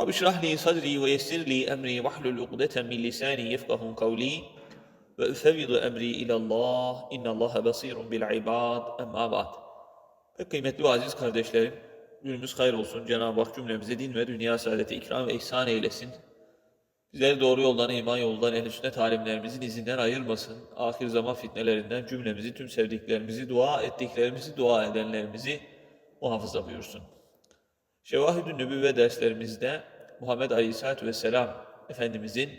Rabbi şrah li sadri ve yessir li emri ve hlul ukdeten min lisani yefkahun kavli ve üfevvidu emri ilallah innallaha basirun bil ibad emma ba'd. Pek kıymetli ve aziz kardeşlerim, günümüz hayır olsun. Cenab-ı Hak cümlemize din ve dünya saadeti ikram ve ihsan eylesin. Bizleri doğru yoldan, iman yoldan, ehl sünnet talimlerimizin izinden ayırmasın. Ahir zaman fitnelerinden cümlemizi, tüm sevdiklerimizi, dua ettiklerimizi, dua edenlerimizi muhafaza buyursun. Şevahid-ü Nübüvve derslerimizde Muhammed Aleyhisselatü Vesselam Efendimizin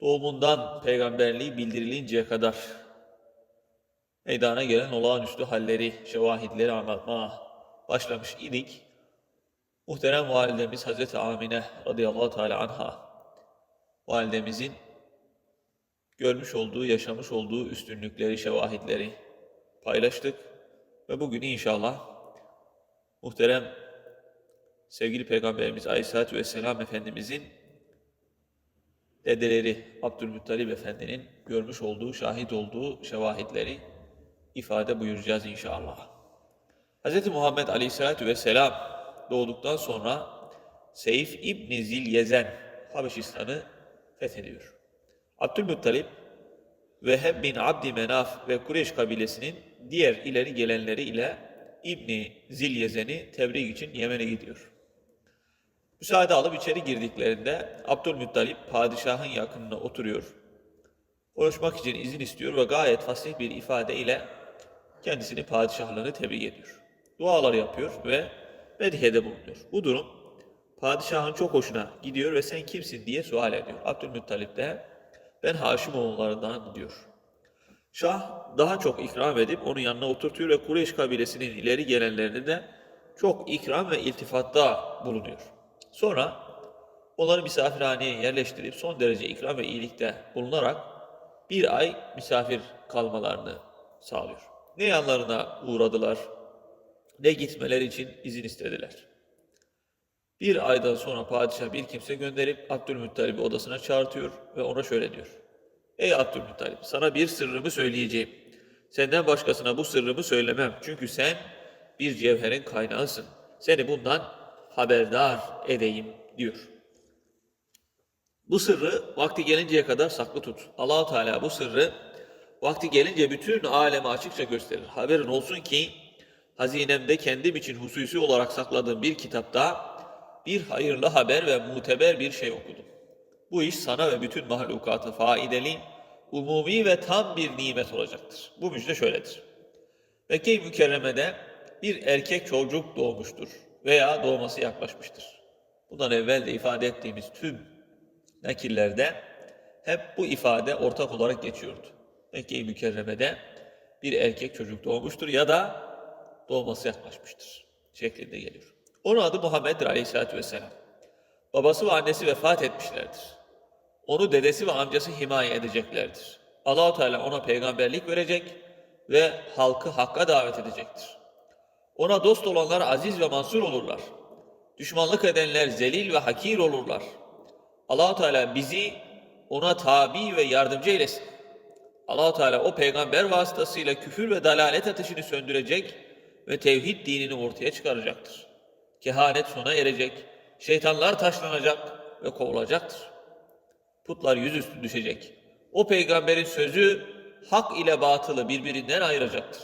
doğumundan peygamberliği bildirilinceye kadar meydana gelen olağanüstü halleri, şevahidleri anlatmaya başlamış idik. Muhterem validemiz Hazreti Amine radıyallahu teala anha validemizin görmüş olduğu, yaşamış olduğu üstünlükleri, şevahidleri paylaştık. Ve bugün inşallah muhterem sevgili Peygamberimiz Aleyhisselatü Vesselam Efendimizin dedeleri Abdülmuttalip Efendi'nin görmüş olduğu, şahit olduğu şevahidleri ifade buyuracağız inşallah. Hz. Muhammed Aleyhisselatü Vesselam doğduktan sonra Seyf İbni Zilyezen Habeşistan'ı fethediyor. Abdülmuttalip Veheb bin Abdi Menaf ve Kureyş kabilesinin diğer ileri gelenleri ile İbni Zilyezen'i tebrik için Yemen'e gidiyor. Müsaade alıp içeri girdiklerinde Abdülmuttalip padişahın yakınına oturuyor. Konuşmak için izin istiyor ve gayet fasih bir ifade ile kendisini padişahlığını tebrik ediyor. Dualar yapıyor ve medhiyede bulunuyor. Bu durum padişahın çok hoşuna gidiyor ve sen kimsin diye sual ediyor. Abdülmuttalip de ben Haşimoğullarından diyor. Şah daha çok ikram edip onu yanına oturtuyor ve Kureyş kabilesinin ileri gelenlerini de çok ikram ve iltifatta bulunuyor. Sonra onları misafirhaneye yerleştirip son derece ikram ve iyilikte bulunarak bir ay misafir kalmalarını sağlıyor. Ne yanlarına uğradılar, ne gitmeler için izin istediler. Bir aydan sonra padişah bir kimse gönderip Abdülmuttalip'i odasına çağırtıyor ve ona şöyle diyor. Ey Abdülmuttalip sana bir sırrımı söyleyeceğim. Senden başkasına bu sırrımı söylemem. Çünkü sen bir cevherin kaynağısın. Seni bundan haberdar edeyim diyor. Bu sırrı vakti gelinceye kadar saklı tut. Allahu Teala bu sırrı vakti gelince bütün aleme açıkça gösterir. Haberin olsun ki hazinemde kendim için hususi olarak sakladığım bir kitapta bir hayırlı haber ve muteber bir şey okudum. Bu iş sana ve bütün mahlukata faideli, umumi ve tam bir nimet olacaktır. Bu müjde şöyledir. Mekke-i Mükerreme'de bir erkek çocuk doğmuştur veya doğması yaklaşmıştır. Bundan evvel de ifade ettiğimiz tüm nakillerde hep bu ifade ortak olarak geçiyordu. Mekke-i Mükerreme'de bir erkek çocuk doğmuştur ya da doğması yaklaşmıştır şeklinde geliyor. Onun adı Muhammed'dir aleyhissalatü vesselam. Babası ve annesi vefat etmişlerdir. Onu dedesi ve amcası himaye edeceklerdir. Allahu Teala ona peygamberlik verecek ve halkı hakka davet edecektir. Ona dost olanlar aziz ve mansur olurlar. Düşmanlık edenler zelil ve hakir olurlar. Allahu Teala bizi ona tabi ve yardımcı eylesin. Allahu Teala o peygamber vasıtasıyla küfür ve dalalet ateşini söndürecek ve tevhid dinini ortaya çıkaracaktır. Kehanet sona erecek, şeytanlar taşlanacak ve kovulacaktır. Putlar yüzüstü düşecek. O peygamberin sözü hak ile batılı birbirinden ayıracaktır.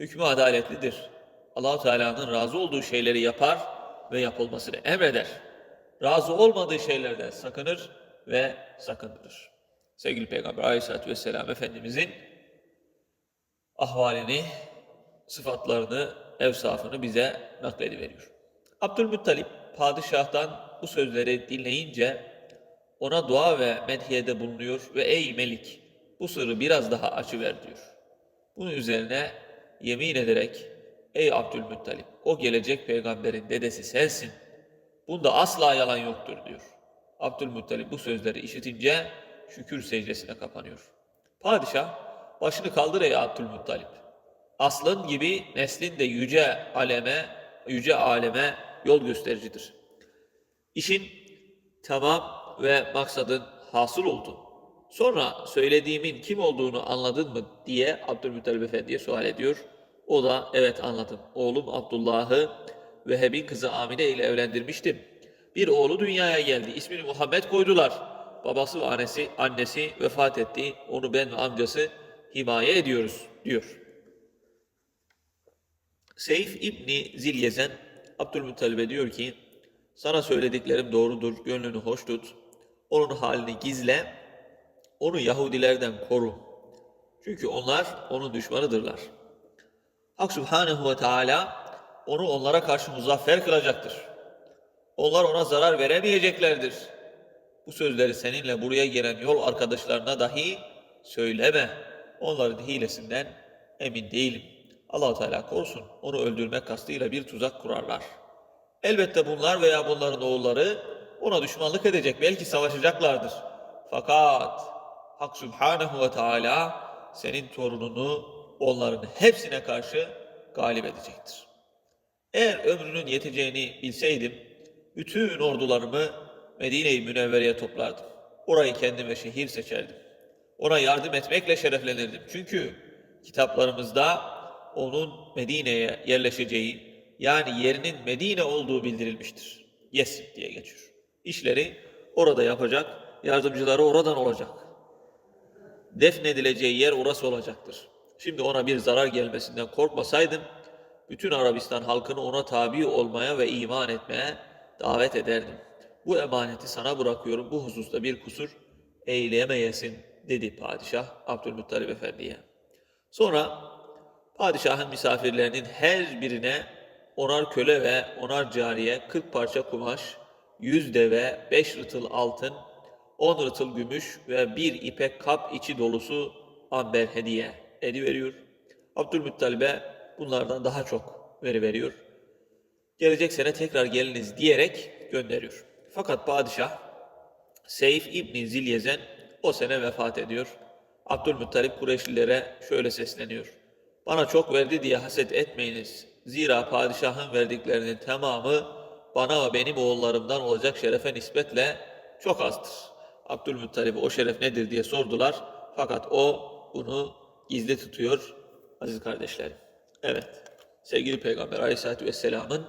Hükmü adaletlidir. Allahu Teala'nın razı olduğu şeyleri yapar ve yapılmasını emreder. Razı olmadığı şeylerden sakınır ve sakındırır. Sevgili Peygamber Aleyhisselatü Vesselam Efendimizin ahvalini, sıfatlarını, evsafını bize naklediveriyor. Abdülmuttalip padişahtan bu sözleri dinleyince ona dua ve medhiyede bulunuyor ve ey melik bu sırrı biraz daha açıver diyor. Bunun üzerine yemin ederek ey Abdülmuttalip o gelecek peygamberin dedesi sensin. Bunda asla yalan yoktur diyor. Abdülmuttalip bu sözleri işitince şükür secdesine kapanıyor. Padişah başını kaldır ey Abdülmuttalip. Aslın gibi neslin de yüce aleme, yüce aleme yol göstericidir. İşin tamam ve maksadın hasıl oldu. Sonra söylediğimin kim olduğunu anladın mı diye Abdülmuttalip Efendi'ye sual ediyor. O da evet anladım. Oğlum Abdullah'ı Veheb'in kızı Amine ile evlendirmiştim. Bir oğlu dünyaya geldi. İsmini Muhammed koydular. Babası ve annesi, annesi vefat etti. Onu ben ve amcası himaye ediyoruz diyor. Seyf İbni Zilyezen Abdülmuttalib'e diyor ki sana söylediklerim doğrudur, gönlünü hoş tut. Onun halini gizle, onu Yahudilerden koru. Çünkü onlar onun düşmanıdırlar. Hak Subhanehu ve Teala onu onlara karşı muzaffer kılacaktır. Onlar ona zarar veremeyeceklerdir. Bu sözleri seninle buraya gelen yol arkadaşlarına dahi söyleme. Onların hilesinden emin değilim. allah Teala korusun. Onu öldürmek kastıyla bir tuzak kurarlar. Elbette bunlar veya bunların oğulları ona düşmanlık edecek. Belki savaşacaklardır. Fakat Hak Subhanehu ve Teala senin torununu onların hepsine karşı galip edecektir. Eğer ömrünün yeteceğini bilseydim, bütün ordularımı Medine-i Münevvere'ye toplardım. Orayı kendime şehir seçerdim. Ona yardım etmekle şereflenirdim. Çünkü kitaplarımızda onun Medine'ye yerleşeceği, yani yerinin Medine olduğu bildirilmiştir. Yesrib diye geçiyor. İşleri orada yapacak, yardımcıları oradan olacak. Defnedileceği yer orası olacaktır. Şimdi ona bir zarar gelmesinden korkmasaydım, bütün Arabistan halkını ona tabi olmaya ve iman etmeye davet ederdim. Bu emaneti sana bırakıyorum, bu hususta bir kusur eyleyemeyesin dedi padişah Abdülmuttalip Efendi'ye. Sonra padişahın misafirlerinin her birine onar köle ve onar cariye, kırk parça kumaş, yüz deve, beş rıtıl altın, on rıtıl gümüş ve bir ipek kap içi dolusu amber hediye ediveriyor. Abdülmuttalib'e bunlardan daha çok veri veriyor. Gelecek sene tekrar geliniz diyerek gönderiyor. Fakat padişah Seyf İbni Zilyezen o sene vefat ediyor. Abdülmuttalip Kureyşlilere şöyle sesleniyor. Bana çok verdi diye haset etmeyiniz. Zira padişahın verdiklerinin tamamı bana ve benim oğullarımdan olacak şerefe nispetle çok azdır. Abdülmuttalip o şeref nedir diye sordular. Fakat o bunu gizli tutuyor aziz kardeşlerim. Evet, sevgili Peygamber Aleyhisselatü Vesselam'ın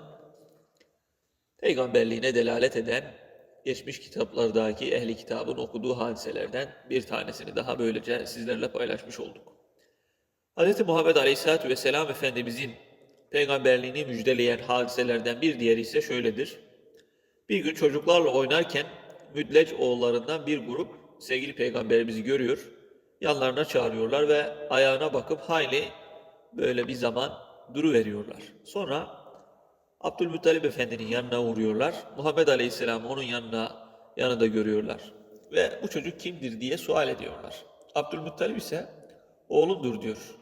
peygamberliğine delalet eden geçmiş kitaplardaki ehli kitabın okuduğu hadiselerden bir tanesini daha böylece sizlerle paylaşmış olduk. Hz. Muhammed Aleyhisselatü Vesselam Efendimizin peygamberliğini müjdeleyen hadiselerden bir diğeri ise şöyledir. Bir gün çocuklarla oynarken Müdleç oğullarından bir grup sevgili peygamberimizi görüyor. Yanlarına çağırıyorlar ve ayağına bakıp hayli böyle bir zaman duru veriyorlar. Sonra Abdülmuttalip Efendi'nin yanına uğruyorlar. Muhammed Aleyhisselam'ı onun yanına yanında görüyorlar. Ve bu çocuk kimdir diye sual ediyorlar. Abdülmuttalip ise oğlumdur diyor.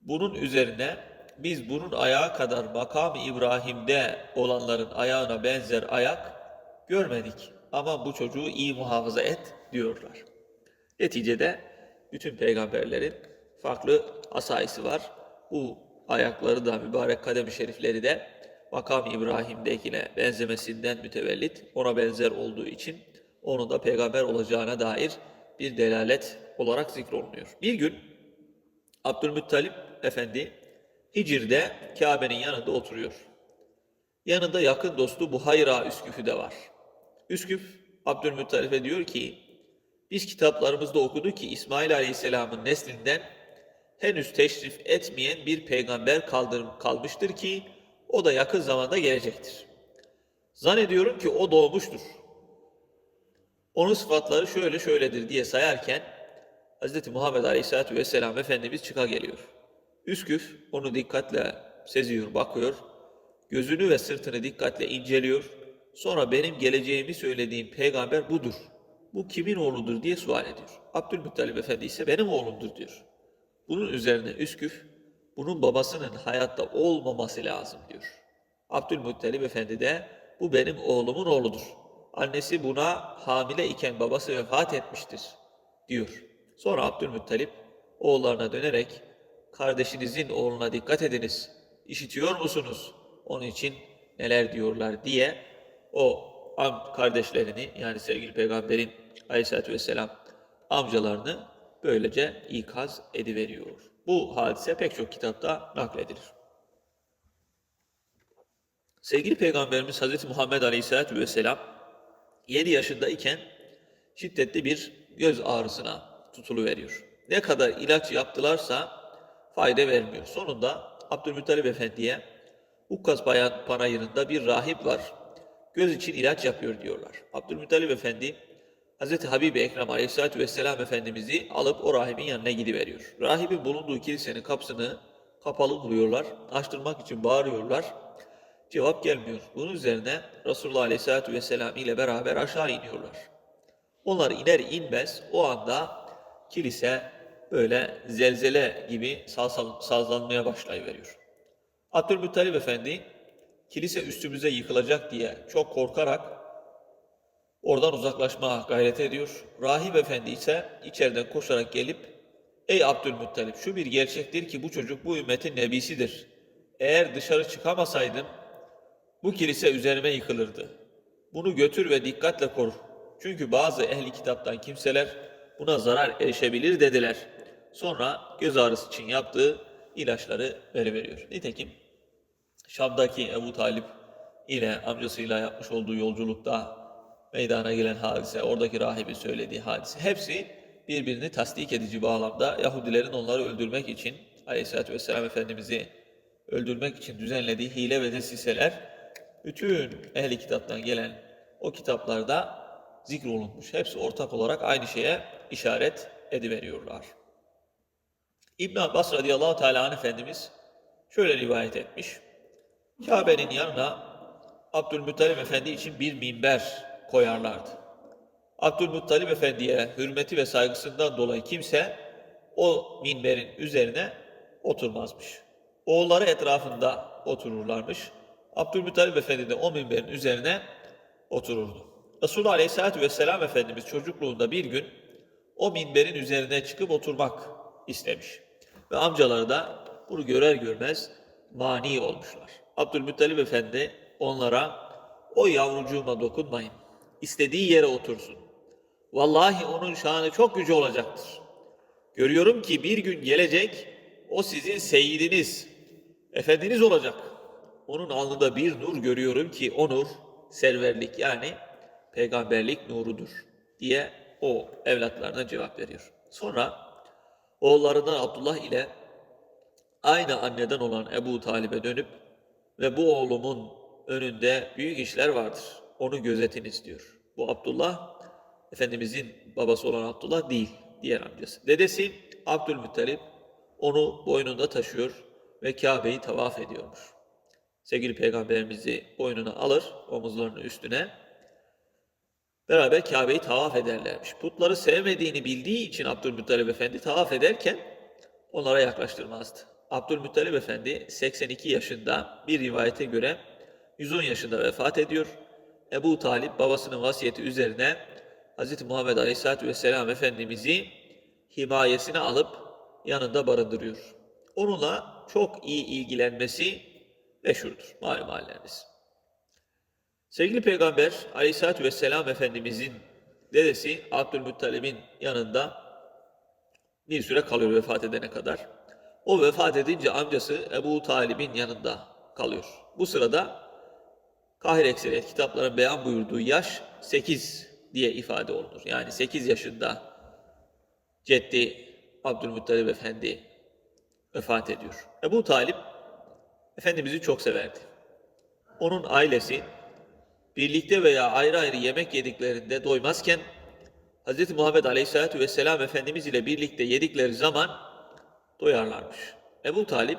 Bunun üzerine biz bunun ayağı kadar makam İbrahim'de olanların ayağına benzer ayak görmedik. Ama bu çocuğu iyi muhafaza et diyorlar. Neticede bütün peygamberlerin farklı asayisi var. Bu ayakları da mübarek kadem-i şerifleri de makam İbrahim'dekine benzemesinden mütevellit ona benzer olduğu için onun da peygamber olacağına dair bir delalet olarak zikrolunuyor. Bir gün Abdülmuttalip Efendi Hicr'de Kabe'nin yanında oturuyor. Yanında yakın dostu Buhayra Üsküf'ü de var. Üsküf Abdülmuttalip'e diyor ki biz kitaplarımızda okuduk ki İsmail Aleyhisselam'ın neslinden henüz teşrif etmeyen bir peygamber kaldır, kalmıştır ki o da yakın zamanda gelecektir. Zannediyorum ki o doğmuştur. Onun sıfatları şöyle şöyledir diye sayarken Hz. Muhammed Aleyhisselatü Vesselam Efendimiz çıka geliyor. Üsküf onu dikkatle seziyor, bakıyor. Gözünü ve sırtını dikkatle inceliyor. Sonra benim geleceğimi söylediğim peygamber budur. Bu kimin oğludur diye sual ediyor. Abdülmuttalip Efendi ise benim oğlumdur diyor. Bunun üzerine Üsküf, bunun babasının hayatta olmaması lazım diyor. Abdülmuttalip Efendi de bu benim oğlumun oğludur. Annesi buna hamile iken babası vefat etmiştir diyor. Sonra Abdülmuttalip oğullarına dönerek kardeşinizin oğluna dikkat ediniz. İşitiyor musunuz? Onun için neler diyorlar diye o kardeşlerini yani sevgili peygamberin aleyhissalatü vesselam amcalarını böylece ikaz ediveriyor. Bu hadise pek çok kitapta nakledilir. Sevgili Peygamberimiz Hz. Muhammed Aleyhisselatü Vesselam 7 yaşındayken şiddetli bir göz ağrısına tutuluveriyor. Ne kadar ilaç yaptılarsa fayda vermiyor. Sonunda Abdülmuttalip Efendi'ye Ukkas Bayan Panayırı'nda bir rahip var. Göz için ilaç yapıyor diyorlar. Abdülmuttalip Efendi Hz. Habibi Ekrem Aleyhisselatü Vesselam Efendimiz'i alıp o rahibin yanına gidiveriyor. Rahibin bulunduğu kilisenin kapısını kapalı buluyorlar. Açtırmak için bağırıyorlar. Cevap gelmiyor. Bunun üzerine Resulullah Aleyhisselatü Vesselam ile beraber aşağı iniyorlar. Onlar iner inmez o anda kilise böyle zelzele gibi sazlan- sazlanmaya başlayıveriyor. Abdülmuttalip Efendi kilise üstümüze yıkılacak diye çok korkarak oradan uzaklaşmaya gayret ediyor. Rahip Efendi ise içeriden koşarak gelip Ey Abdülmuttalip şu bir gerçektir ki bu çocuk bu ümmetin nebisidir. Eğer dışarı çıkamasaydım bu kilise üzerime yıkılırdı. Bunu götür ve dikkatle koru. Çünkü bazı ehli kitaptan kimseler buna zarar erişebilir dediler. Sonra göz ağrısı için yaptığı ilaçları veriveriyor. Nitekim Şam'daki Ebu Talip ile amcasıyla yapmış olduğu yolculukta meydana gelen hadise, oradaki rahibin söylediği hadise, hepsi birbirini tasdik edici bağlamda Yahudilerin onları öldürmek için, Aleyhisselatü Vesselam Efendimiz'i öldürmek için düzenlediği hile ve desiseler, bütün ehli kitaptan gelen o kitaplarda zikrolunmuş. Hepsi ortak olarak aynı şeye işaret ediveriyorlar. İbn Abbas radıyallahu teala Efendimiz şöyle rivayet etmiş. Kabe'nin yanına Abdülmuttalip Efendi için bir minber koyarlardı. Abdülmuttalip Efendi'ye hürmeti ve saygısından dolayı kimse o minberin üzerine oturmazmış. Oğulları etrafında otururlarmış. Abdülmuttalip Efendi de o minberin üzerine otururdu. Resulullah Aleyhisselatü Vesselam Efendimiz çocukluğunda bir gün o minberin üzerine çıkıp oturmak istemiş. Ve amcaları da bunu görer görmez mani olmuşlar. Abdülmuttalip Efendi onlara o yavrucuğuma dokunmayın. İstediği yere otursun. Vallahi onun şanı çok yüce olacaktır. Görüyorum ki bir gün gelecek o sizin seyidiniz, efendiniz olacak. Onun alnında bir nur görüyorum ki o nur serverlik yani peygamberlik nurudur diye o evlatlarına cevap veriyor. Sonra oğullarından Abdullah ile aynı anneden olan Ebu Talib'e dönüp ve bu oğlumun önünde büyük işler vardır. Onu gözetiniz diyor. Bu Abdullah Efendimizin babası olan Abdullah değil, diğer amcası. Dedesi Abdülmuttalip onu boynunda taşıyor ve Kabe'yi tavaf ediyormuş. Sevgili Peygamberimizi boynuna alır, omuzlarının üstüne. Beraber Kabe'yi tavaf ederlermiş. Putları sevmediğini bildiği için Abdülmuttalip Efendi tavaf ederken onlara yaklaştırmazdı. Abdülmuttalip Efendi 82 yaşında bir rivayete göre 110 yaşında vefat ediyor. Ebu Talip babasının vasiyeti üzerine Hz. Muhammed Aleyhisselatü Vesselam Efendimiz'i himayesine alıp yanında barındırıyor. Onunla çok iyi ilgilenmesi meşhurdur malum halleriniz. Sevgili Peygamber Aleyhisselatü Vesselam Efendimizin dedesi Abdülmuttalib'in yanında bir süre kalıyor vefat edene kadar. O vefat edince amcası Ebu Talib'in yanında kalıyor. Bu sırada Kahir ekseriyet beyan buyurduğu yaş 8 diye ifade olunur. Yani 8 yaşında Ceddi Abdülmuttalib Efendi vefat ediyor. Ebu Talip Efendimiz'i çok severdi. Onun ailesi birlikte veya ayrı ayrı yemek yediklerinde doymazken Hz. Muhammed Aleyhisselatü Vesselam Efendimiz ile birlikte yedikleri zaman doyarlarmış. Ebu Talip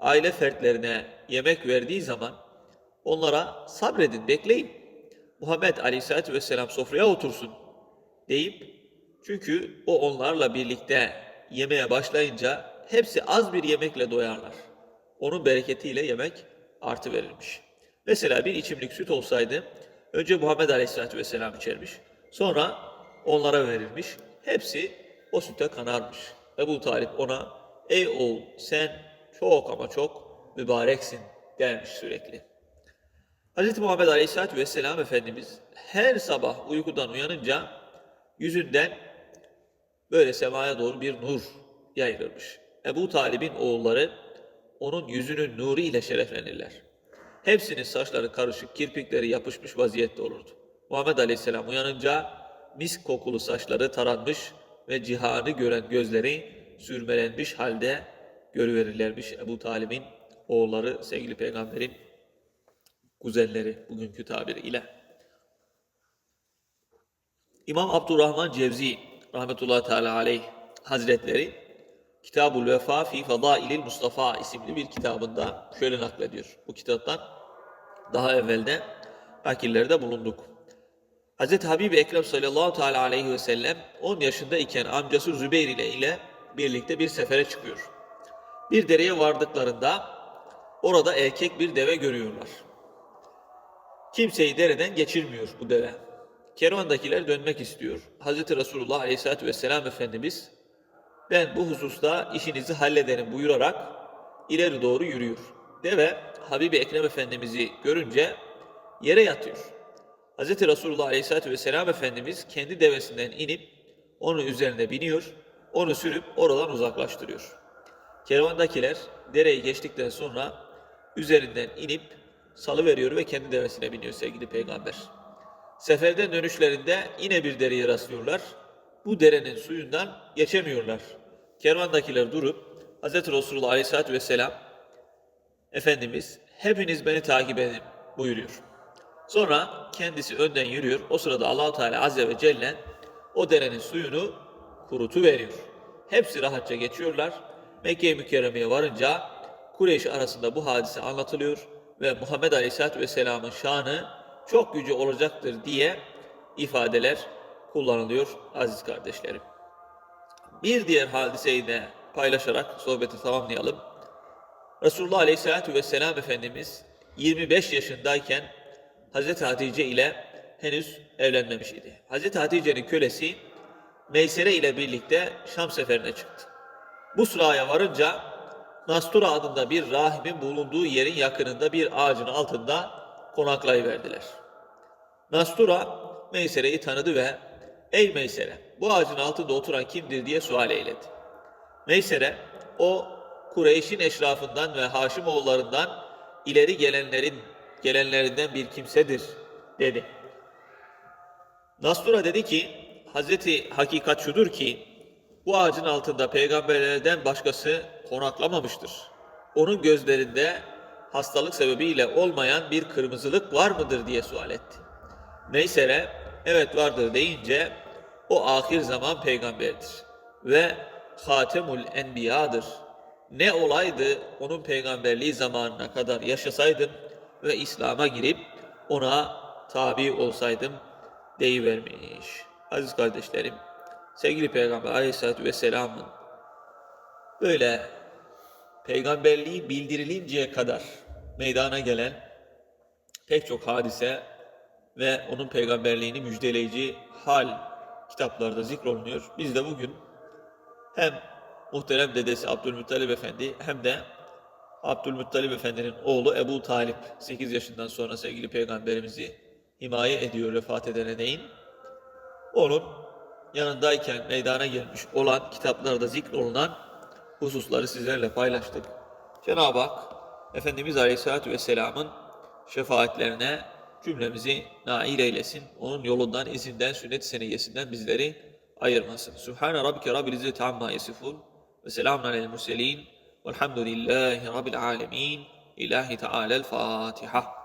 aile fertlerine yemek verdiği zaman onlara sabredin, bekleyin. Muhammed Aleyhisselatü Vesselam sofraya otursun deyip çünkü o onlarla birlikte yemeye başlayınca hepsi az bir yemekle doyarlar. Onun bereketiyle yemek artı verilmiş. Mesela bir içimlik süt olsaydı Önce Muhammed Aleyhisselatü Vesselam içermiş. Sonra onlara verilmiş. Hepsi o sütte kanarmış. Ebu Talip ona ey oğul sen çok ama çok mübareksin dermiş sürekli. Hz. Muhammed Aleyhisselatü Vesselam Efendimiz her sabah uykudan uyanınca yüzünden böyle semaya doğru bir nur yayılırmış. Ebu Talib'in oğulları onun yüzünün nuru ile şereflenirler. Hepsinin saçları karışık, kirpikleri yapışmış vaziyette olurdu. Muhammed Aleyhisselam uyanınca misk kokulu saçları taranmış ve cihanı gören gözleri sürmelenmiş halde görüverirlermiş Ebu Talib'in oğulları sevgili peygamberin kuzenleri bugünkü tabiriyle. İmam Abdurrahman Cevzi rahmetullahi teala aleyh hazretleri Kitabul Vefa fi Fadailil Mustafa isimli bir kitabında şöyle naklediyor. Bu kitaptan daha evvelde nakillerde bulunduk. Hz. Habibi Ekrem sallallahu teala aleyhi ve sellem 10 yaşında iken amcası Zübeyir ile ile birlikte bir sefere çıkıyor. Bir dereye vardıklarında orada erkek bir deve görüyorlar. Kimseyi dereden geçirmiyor bu deve. Kervandakiler dönmek istiyor. Hz. Resulullah Aleyhisselatü Vesselam Efendimiz ben bu hususta işinizi hallederim buyurarak ileri doğru yürüyor. Deve Habibi Ekrem Efendimiz'i görünce yere yatıyor. Hz. Resulullah Aleyhisselatü Vesselam Efendimiz kendi devesinden inip onun üzerine biniyor, onu sürüp oradan uzaklaştırıyor. Kervandakiler dereyi geçtikten sonra üzerinden inip salı veriyor ve kendi devesine biniyor sevgili peygamber. Seferden dönüşlerinde yine bir dereye rastlıyorlar. Bu derenin suyundan geçemiyorlar. Kervandakiler durup Hz. Resulullah Aleyhisselatü Vesselam Efendimiz hepiniz beni takip edin buyuruyor. Sonra kendisi önden yürüyor. O sırada Allahu Teala Azze ve Celle o derenin suyunu kurutu veriyor. Hepsi rahatça geçiyorlar. Mekke-i Mükerreme'ye varınca Kureyş arasında bu hadise anlatılıyor ve Muhammed Aleyhisselatü Vesselam'ın şanı çok yüce olacaktır diye ifadeler kullanılıyor aziz kardeşlerim. Bir diğer hadiseyi de paylaşarak sohbeti tamamlayalım. Resulullah Aleyhisselatü Vesselam Efendimiz 25 yaşındayken Hazreti Hatice ile henüz evlenmemiş idi. Hazreti Hatice'nin kölesi Meysere ile birlikte Şam seferine çıktı. Bu sıraya varınca Nastura adında bir rahibin bulunduğu yerin yakınında bir ağacın altında konaklayıverdiler. Nastura Meysere'yi tanıdı ve ''Ey Meysere, bu ağacın altında oturan kimdir?'' diye sual eyledi. Meysere, o Kureyş'in eşrafından ve Haşimoğullarından ileri gelenlerin gelenlerinden bir kimsedir dedi. Nastura dedi ki, Hazreti Hakikat şudur ki, bu ağacın altında peygamberlerden başkası konaklamamıştır. Onun gözlerinde hastalık sebebiyle olmayan bir kırmızılık var mıdır diye sual etti. Meysere, evet vardır deyince, o ahir zaman peygamberdir ve Hatemul Enbiya'dır. Ne olaydı onun peygamberliği zamanına kadar yaşasaydım ve İslam'a girip ona tabi olsaydım deyivermiş. Aziz kardeşlerim, sevgili Peygamber Aleyhisselatü Vesselam'ın böyle peygamberliği bildirilinceye kadar meydana gelen pek çok hadise ve onun peygamberliğini müjdeleyici hal kitaplarda zikrolunuyor. Biz de bugün hem muhterem dedesi Abdülmuttalip Efendi hem de Abdülmuttalip Efendi'nin oğlu Ebu Talip 8 yaşından sonra sevgili peygamberimizi himaye ediyor vefat edene değin. Onun yanındayken meydana gelmiş olan kitaplarda zikrolunan hususları sizlerle paylaştık. Cenab-ı Hak Efendimiz Aleyhisselatü Vesselam'ın şefaatlerine cümlemizi nail eylesin. Onun yolundan, izinden, sünnet seneyyesinden bizleri ayırmasın. Sübhane Rabbike Rabbil İzzeti Amma Yasifun ve selamun aleyhi murselin velhamdülillahi Rabbil Alemin. İlahi Teala'l Fatiha.